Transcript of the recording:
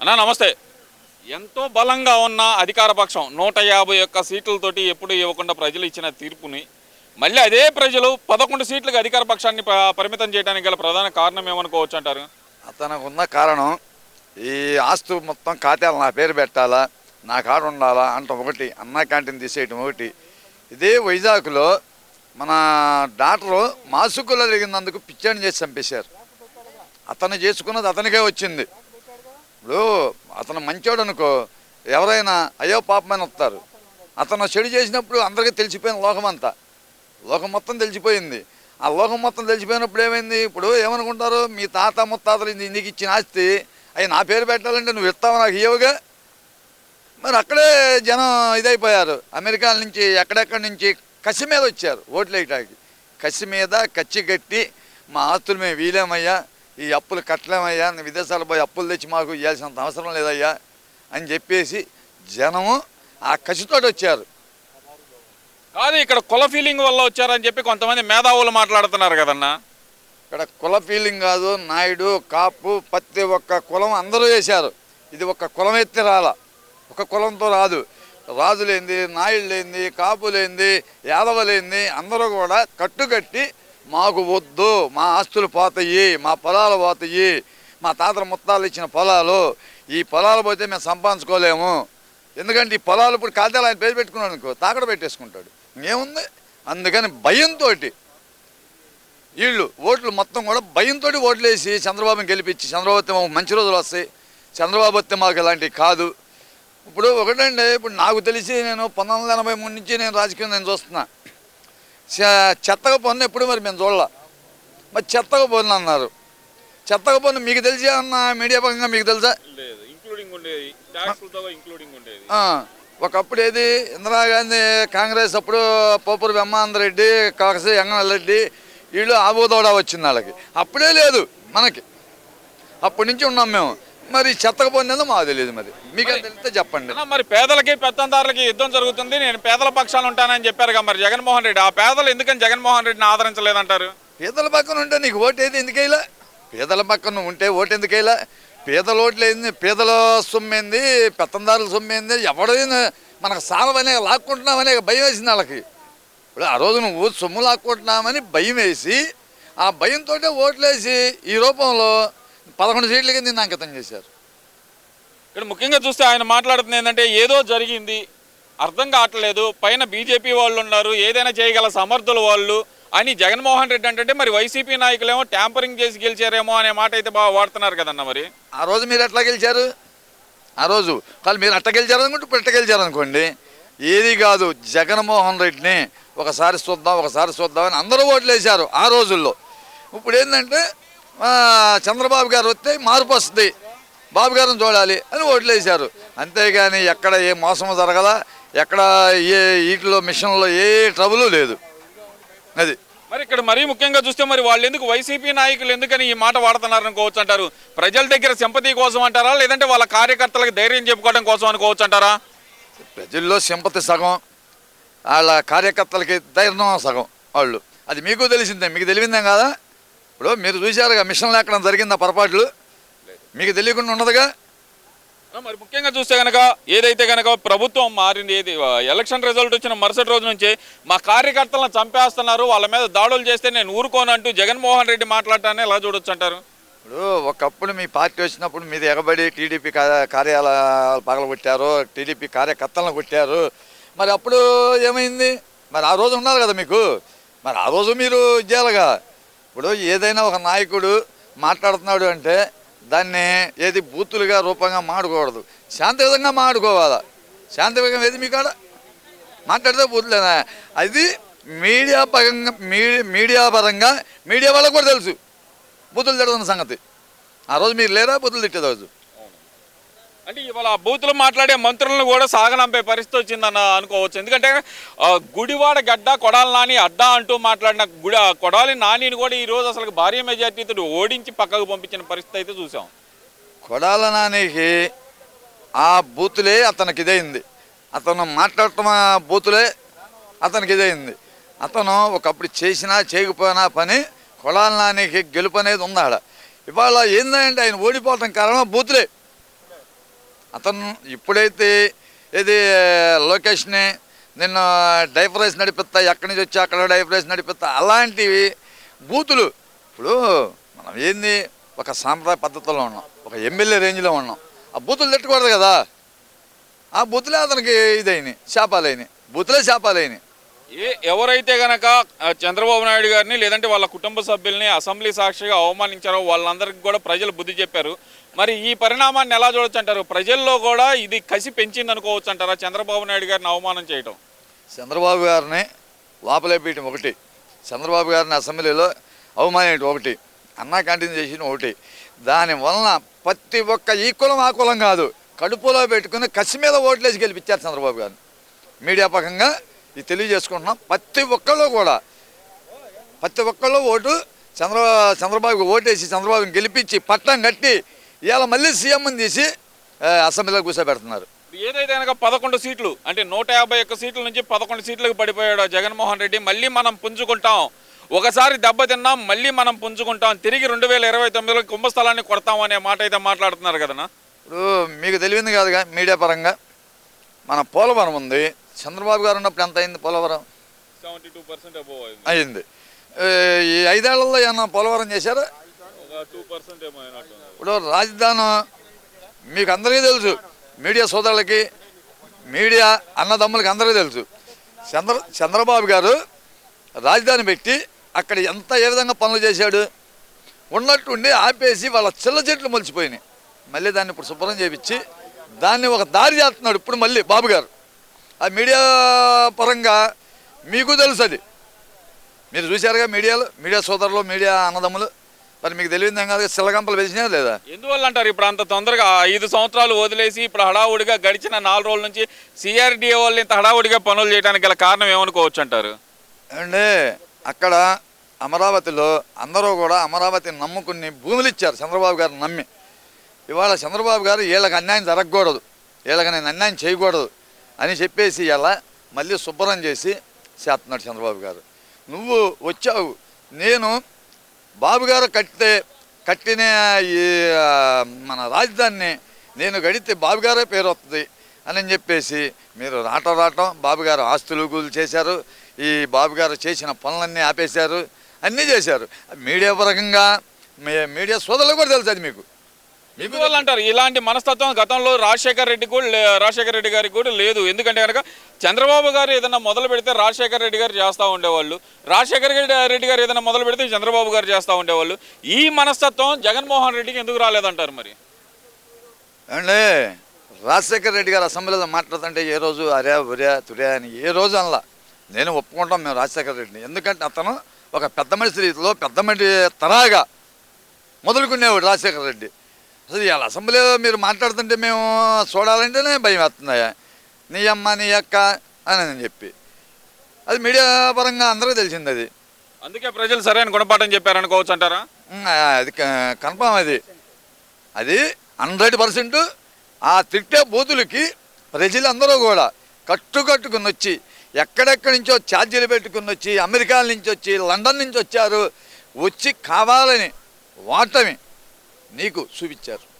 అన్నా నమస్తే. ఎంతో బలంగా ఉన్న అధికార పక్షం నూట యాభై ఒక్క సీట్లతోటి ఎప్పుడు ఇవ్వకుండా ప్రజలు ఇచ్చిన తీర్పుని మళ్ళీ అదే ప్రజలు పదకొండు సీట్లకు అధికార పక్షాన్ని ప- పరిమితం చేయడానికి గల ప్రధాన కారణం ఏమనుకోవచ్చు అంటారు? అతనికి ఉన్న కారణం ఈ ఆస్తు మొత్తం ఖాతాలు నా పేరు పెట్టాలా నా కాడ ఉండాలా అంట ఒకటి అన్నా క్యాంటీన్ తీసేయటం ఒకటి. ఇదే వైజాగ్లో మన డాక్టరు మాసుకులు అడిగినందుకు పిచ్చాన్ని చేసి చంపేశారు. అతను చేసుకున్నది అతనికే వచ్చింది. ఇప్పుడు అతను మంచోడు అనుకో ఎవరైనా అయ్యో పాపమని వస్తారు. అతను చెడు చేసినప్పుడు అందరికీ తెలిసిపోయిన లోకమంతా లోకం మొత్తం తెలిసిపోయింది. ఆ లోకం మొత్తం తెలిసిపోయినప్పుడు ఏమైంది? ఇప్పుడు ఏమనుకుంటారు? మీ తాత ముత్తాతలు నీకు ఇచ్చిన ఆస్తి అవి నా పేరు పెట్టాలంటే నువ్వు ఇస్తావు నాకు ఇవ్వగా మరి అక్కడే జనం ఇదైపోయారు. అమెరికా నుంచి ఎక్కడెక్కడి నుంచి కసి మీద వచ్చారు ఓట్లు వేయటానికి కసి మీద కచ్చి కట్టి మా ఆస్తులు మేము వీలేమయ్యా? ఈ అప్పులు కట్టలేమయ్యా విదేశాలు పోయి అప్పులు తెచ్చి మాకు ఇవ్వాల్సినంత అవసరం లేదయ్యా అని చెప్పేసి జనము ఆ కసితోటి వచ్చారు. కాదు ఇక్కడ కుల ఫీలింగ్ వల్ల వచ్చారని చెప్పి కొంతమంది మేధావులు మాట్లాడుతున్నారు కదన్నా. ఇక్కడ కుల ఫీలింగ్ కాదు నాయుడు కాపు ప్రతి ఒక్క కులం అందరూ వేశారు ఇది ఒక కులం ఎత్తి రాల. ఒక కులంతో రాదు. రాజులేంది నాయుడులేంది కాపులేంది యాదవలేంది అందరూ కూడా కట్టుకట్టి మాకు వద్దు మా ఆస్తులు పోతాయి మా పొలాలు పోతాయి మా తాతల ముత్తాలు ఇచ్చిన పొలాలు ఈ పొలాలు పోతే మేము సంపాదించుకోలేము. ఎందుకంటే ఈ పొలాలు ఇప్పుడు కాదాలు ఆయన పేరు పెట్టుకున్నాడు అనుకో తాకడ పెట్టేసుకుంటాడు. ఏముంది? అందుకని భయంతోటి వీళ్ళు ఓట్లు మొత్తం కూడా భయంతో ఓట్లు వేసి చంద్రబాబుని గెలిపించి చంద్రబాబు మాకు మంచి రోజులు వస్తాయి చంద్రబాబు వస్తే మాకు ఇలాంటివి కాదు. ఇప్పుడు ఒకటండి ఇప్పుడు నాకు తెలిసి నేను పంతొమ్మిది వందల ఎనభై మూడు నుంచి నేను రాజకీయం నేను చూస్తున్నా. చెత్తగా పన్ను ఎప్పుడు మరి మేము చూడాల. మరి చెత్తగా పన్ను అన్నారు. చెత్తగా పన్ను మీకు తెలిసి అన్న మీడియా పరంగా మీకు తెలుసా? ఒకప్పుడు ఏది? ఇందిరాగాంధీ కాంగ్రెస్ అప్పుడు పోపురు బ్రహ్మానందరెడ్డి కాకసి రెడ్డి వీళ్ళు ఆబోదోడా వచ్చింది వాళ్ళకి. అప్పుడే లేదు మనకి. అప్పటి నుంచి ఉన్నాం మేము. మరి చెత్తకు పొందేదో మాకు తెలియదు మరి. మీకు తెలిస్తే చెప్పండి. మరి పేదలకి పెత్తందారులకి యుద్ధం జరుగుతుంది. నేను పేదల పక్షాలు ఉంటానని చెప్పారుగా మరి జగన్మోహన్ రెడ్డి. ఆ పేదలు ఎందుకని జగన్మోహన్ రెడ్డిని ఆదరించలేదంటారు? పేదల పక్కన ఉంటే నీకు ఓటు ఏది? ఎందుకేలా పేదల పక్కన ఉంటే ఓటు ఎందుకేలా పేదల ఓట్లు ఏంది? పేదల సొమ్మేంది పెత్తందారుల సొమ్మేంది ఎవడైనా మనకు సాలమనే లాక్కుంటున్నామనే భయం వేసింది వాళ్ళకి. ఇప్పుడు ఆ రోజు నువ్వు సొమ్ము లాక్కుంటున్నామని భయం వేసి ఆ భయంతో ఓట్లు వేసి ఈ రూపంలో పదకొండు సీట్ల కింద నిన్ను అంకితం చేశారు. ఇక్కడ ముఖ్యంగా చూస్తే ఆయన మాట్లాడుతుంది ఏంటంటే ఏదో జరిగింది అర్థం కావట్లేదు పైన బీజేపీ వాళ్ళు ఉన్నారు ఏదైనా చేయగల సమర్థులు వాళ్ళు అని జగన్మోహన్ రెడ్డి అంటే మరి వైసీపీ నాయకులేమో ట్యాంపరింగ్ చేసి గెలిచారేమో అనే మాట అయితే బాగా వాడుతున్నారు కదన్న మరి? ఆ రోజు మీరు ఎట్లా గెలిచారు? ఆ రోజు. కానీ మీరు అట్ట గెలిచారు అనుకుంటే ఇప్పుడు ఎట్ట గెలిచారు అనుకోండి. ఏది కాదు జగన్మోహన్ రెడ్డిని ఒకసారి చూద్దాం ఒకసారి చూద్దాం అని అందరూ ఓట్లు వేశారు ఆ రోజుల్లో. ఇప్పుడు ఏంటంటే చంద్రబాబు గారు వస్తే మార్పు వస్తుంది. బాబు గారిని చూడాలి అని ఓట్లు వేశారు అంతేగాని ఎక్కడ ఏ మోసం జరగదా ఎక్కడ ఏ వీటిలో మిషన్లో ఏ ట్రబుల్ లేదు. అది. మరి ఇక్కడ మరీ ముఖ్యంగా చూస్తే మరి వాళ్ళు ఎందుకు వైసీపీ నాయకులు ఎందుకని ఈ మాట వాడుతున్నారు అనుకోవచ్చు అంటారు? ప్రజల దగ్గర సింపతి కోసం అంటారా? లేదంటే వాళ్ళ కార్యకర్తలకు ధైర్యం చెప్పుకోవడం కోసం అనుకోవచ్చు అంటారా? ప్రజల్లో సింపతి సగం వాళ్ళ కార్యకర్తలకి ధైర్యం సగం వాళ్ళు. అది మీకు తెలిసిందే మీకు తెలిసిందేం కాదా? ఇప్పుడు మీరు చూశారుగా మిషన్లు ఎక్కడం జరిగిందా పొరపాట్లు? మీకు తెలియకుండా ఉండదుగా మరి ముఖ్యంగా చూస్తే కనుక ఏదైతే కనుక ప్రభుత్వం మారింది ఏది ఎలక్షన్ రిజల్ట్ వచ్చిన మరుసటి రోజు నుంచి మా కార్యకర్తలను చంపేస్తున్నారు వాళ్ళ మీద దాడులు చేస్తే నేను ఊరుకోను అంటూ జగన్మోహన్ రెడ్డి మాట్లాడటాన్ని ఎలా చూడొచ్చు అంటారు? ఇప్పుడు ఒకప్పుడు మీ పార్టీ వచ్చినప్పుడు మీద ఎగబడి టీడీపీ కార్య- కార్యాలయాలు పగలగొట్టారు టీడీపీ కార్యకర్తలను కొట్టారు. మరి అప్పుడు ఏమైంది? మరి ఆ రోజు ఉన్నారు కదా మీకు? మరి ఆ రోజు మీరు చేయాలిగా ఇప్పుడు ఏదైనా ఒక నాయకుడు మాట్లాడుతున్నాడు అంటే దాన్ని ఏది బూతులుగా రూపంగా మాడుకోకూడదు శాంతియుతంగా మాడుకోవాలా శాంతియుతంగా ఏది మీ కాడ? మాట్లాడితే బూతులేనా? అది మీడియా పరంగా మీ- మీడియా పరంగా మీడియా వాళ్ళకు కూడా తెలుసు. బూతులు తిడుతున్న సంగతి. ఆ రోజు మీరు లేరా? బూతులు తిట్టేది రోజు? అంటే ఇవాళ ఆ బూతులు మాట్లాడే మంత్రులను కూడా సాగనంపే పరిస్థితి వచ్చిందన్న అనుకోవచ్చు. ఎందుకంటే ఆ, గుడివాడ గడ్డ కొడాలి నాని అడ్డా అంటూ మాట్లాడిన గుడి ఆ కొడాలి నానిని కూడా ఈ రోజు అసలు భారీ మెజార్టీతో ఓడించి పక్కకు పంపించిన పరిస్థితి అయితే చూసాం. కొడాల నానికి ఆ బూతులే అతనికి ఇదైంది. అతను మాట్లాడటం ఆ బూతులే అతనికి ఇదైంది. అతను ఒకప్పుడు చేసినా చేయకపోయినా పని కొడాల నానికి గెలుపు అనేది ఉంది ఆడ ఇవాళ ఏందంటే ఆయన ఓడిపోవటం కారణం బూతులే. అతను ఇప్పుడైతే ఇది లొకేషన్ని నిన్న డైఫర్ రైస్ నడిపిస్తా ఎక్కడి నుంచి వచ్చి అక్కడ డైఫర్ రైస్ నడిపిస్తా అలాంటివి బూతులు. ఇప్పుడు మనం ఏంది ఒక సాంప్రదాయ పద్ధతిలో ఉన్నాం ఒక ఎమ్మెల్యే రేంజ్లో ఉన్నాం. ఆ బూతులు తిట్టకూడదు కదా. ఆ బూతులే అతనికి ఇదైనాయి శాపాలైనాయి. బూతులే శాపాలైనాయి. ఏ ఎవరైతే గనక చంద్రబాబు నాయుడు గారిని లేదంటే వాళ్ళ కుటుంబ సభ్యుల్ని అసెంబ్లీ సాక్షిగా అవమానించారో వాళ్ళందరికీ కూడా ప్రజలు బుద్ధి చెప్పారు. మరి ఈ పరిణామాన్ని ఎలా చూడొచ్చు అంటారు? ప్రజల్లో కూడా ఇది కసి పెంచింది అనుకోవచ్చు అంటారా? చంద్రబాబు నాయుడు గారిని అవమానం చేయటం. చంద్రబాబు గారిని లోపలేపీయటం ఒకటి. చంద్రబాబు గారిని అసెంబ్లీలో అవమానేయటం ఒకటి. అన్నా క్యాంటీన్ చేసిన ఒకటి. దాని వలన ప్రతి ఒక్క ఈ కులం ఆ కులం కాదు. కడుపులో పెట్టుకుని కసి మీద ఓట్లేసి గెలిపించారు చంద్రబాబు గారిని. మీడియా పకంగా ఇది తెలియజేసుకుంటున్నాం. ప్రతి ఒక్కళ్ళు కూడా ప్రతి ఒక్కళ్ళు ఓటు చంద్ర చంద్రబాబుకి ఓటేసి చంద్రబాబుని గెలిపించి పట్టం కట్టి ఇవాళ మళ్ళీ సీఎంని తీసి అసెంబ్లీలో కూర్చోబెడుతున్నారు. ఏదైతే కనుక పదకొండు సీట్లు అంటే నూట యాభై ఒక్క సీట్ల నుంచి పదకొండు సీట్లకు పడిపోయాడు జగన్మోహన్ రెడ్డి మళ్ళీ మనం పుంజుకుంటాం. ఒకసారి దెబ్బతిన్నాం మళ్ళీ మనం పుంజుకుంటాం. తిరిగి రెండు వేల ఇరవై తొమ్మిదిలో కుంభస్థలాన్ని కొడతాం అనే మాట అయితే మాట్లాడుతున్నారు కదనా ఇప్పుడు మీకు తెలియంది కాదుగా మీడియా పరంగా. మన పోలవరం ఉంది. చంద్రబాబు గారు ఉన్నప్పుడు ఎంత అయింది పోలవరం? అయింది. ఈ ఐదేళ్ళలో ఏమన్నా పోలవరం చేశారా. ఇప్పుడు రాజధాని మీకు అందరికీ తెలుసు. మీడియా సోదరులకి మీడియా అన్నదమ్ములకి అందరికీ తెలుసు. చంద్ర చంద్రబాబు గారు రాజధాని పెట్టి అక్కడ ఎంత ఏ విధంగా పనులు చేశాడు? ఉన్నట్టుండి ఆపేసి వాళ్ళ చిల్ల చెట్లు మొలిచిపోయినాయి. మళ్ళీ దాన్ని ఇప్పుడు శుభ్రం చేపించి దాన్ని ఒక దారి చేస్తున్నాడు ఇప్పుడు మళ్ళీ బాబు గారు. ఆ మీడియా పరంగా మీకు తెలుసు అది. మీరు చూశారుగా మీడియాలో మీడియా సోదరులు మీడియా అన్నదమ్ములు. మరి మీకు తెలియదు కాదు చిల్లగంపలు వెలిసినా లేదా? ఎందువల్ల అంటారు? ఇప్పుడు అంత తొందరగా ఐదు సంవత్సరాలు వదిలేసి ఇప్పుడు హడావుడిగా గడిచిన నాలుగు రోజుల నుంచి సిఆర్డీఏ వాళ్ళు ఇంత హడావుడిగా పనులు చేయడానికి గల కారణం ఏమనుకోవచ్చు అంటారు? అంటే అక్కడ అమరావతిలో అందరూ కూడా అమరావతిని నమ్ముకుని భూములు ఇచ్చారు చంద్రబాబు గారు నమ్మి. ఇవాళ చంద్రబాబు గారు వీళ్ళకి అన్యాయం జరగకూడదు. వీళ్ళకి నేను అన్యాయం చేయకూడదు అని చెప్పేసి ఇలా మళ్ళీ శుభ్రం చేసి చేస్తున్నాడు చంద్రబాబు గారు. నువ్వు వచ్చావు. నేను బాబు గారు కట్టితే కట్టిన ఈ మన రాజధానిని నేను గడితే బాబుగారే పేరు వస్తుంది అని చెప్పేసి మీరు రాటం రావటం బాబుగారు ఆస్తులు గులు చేశారు ఈ బాబుగారు చేసిన పనులన్నీ ఆపేశారు అన్నీ చేశారు. మీడియా పరంగా మీ- మీడియా సోదరులు కూడా తెలుసు అది మీకు. మీకు అంటారు ఇలాంటి మనస్తత్వం గతంలో రాజశేఖర్ రెడ్డి కూడా రాజశేఖర రాజశేఖర్ రెడ్డి గారికి కూడా లేదు. ఎందుకంటే కనుక చంద్రబాబు గారు ఏదైనా మొదలు పెడితే రాజశేఖర్ రెడ్డి గారు చేస్తూ ఉండేవాళ్ళు. రాజశేఖర్ రెడ్డి- రెడ్డి గారు ఏదైనా మొదలు పెడితే చంద్రబాబు గారు చేస్తూ ఉండేవాళ్ళు. ఈ మనస్తత్వం జగన్మోహన్ రెడ్డికి ఎందుకు రాలేదంటారు మరి? అంటే రాజశేఖర రెడ్డి గారు అసెంబ్లీలో మాట్లాడుతుంటే ఏ రోజు అరే ఉరే తురే అని ఏ రోజు అనలా. నేను ఒప్పుకుంటాం మేము రాజశేఖర రెడ్డిని. ఎందుకంటే అతను ఒక పెద్ద మనిషి రీతిలో పెద్ద మనిషి తరాగా మొదలుకునేవాడు రాజశేఖర రెడ్డి. అసలు ఇవాళ అసెంబ్లీలో మీరు మాట్లాడుతుంటే మేము చూడాలంటేనే భయం వేస్తున్నాయా నీ అమ్మ నీ అక్క అని చెప్పి. అది మీడియా పరంగా అందరికీ తెలిసింది అది. అందుకే ప్రజలు సరైన గుణపాఠం చెప్పారనుకోవచ్చు అంటారా? అది కన్ఫామ్ అది. అది హండ్రెడ్ పర్సెంట్ ఆ తిట్టే బూతులకి ప్రజలందరూ కూడా కట్టుకట్టుకుని వచ్చి ఎక్కడెక్కడి నుంచో ఛార్జీలు పెట్టుకుని వచ్చి అమెరికా నుంచి వచ్చి లండన్ నుంచి వచ్చారు వచ్చి కావాలని వాటమి నీకు చూపించారు.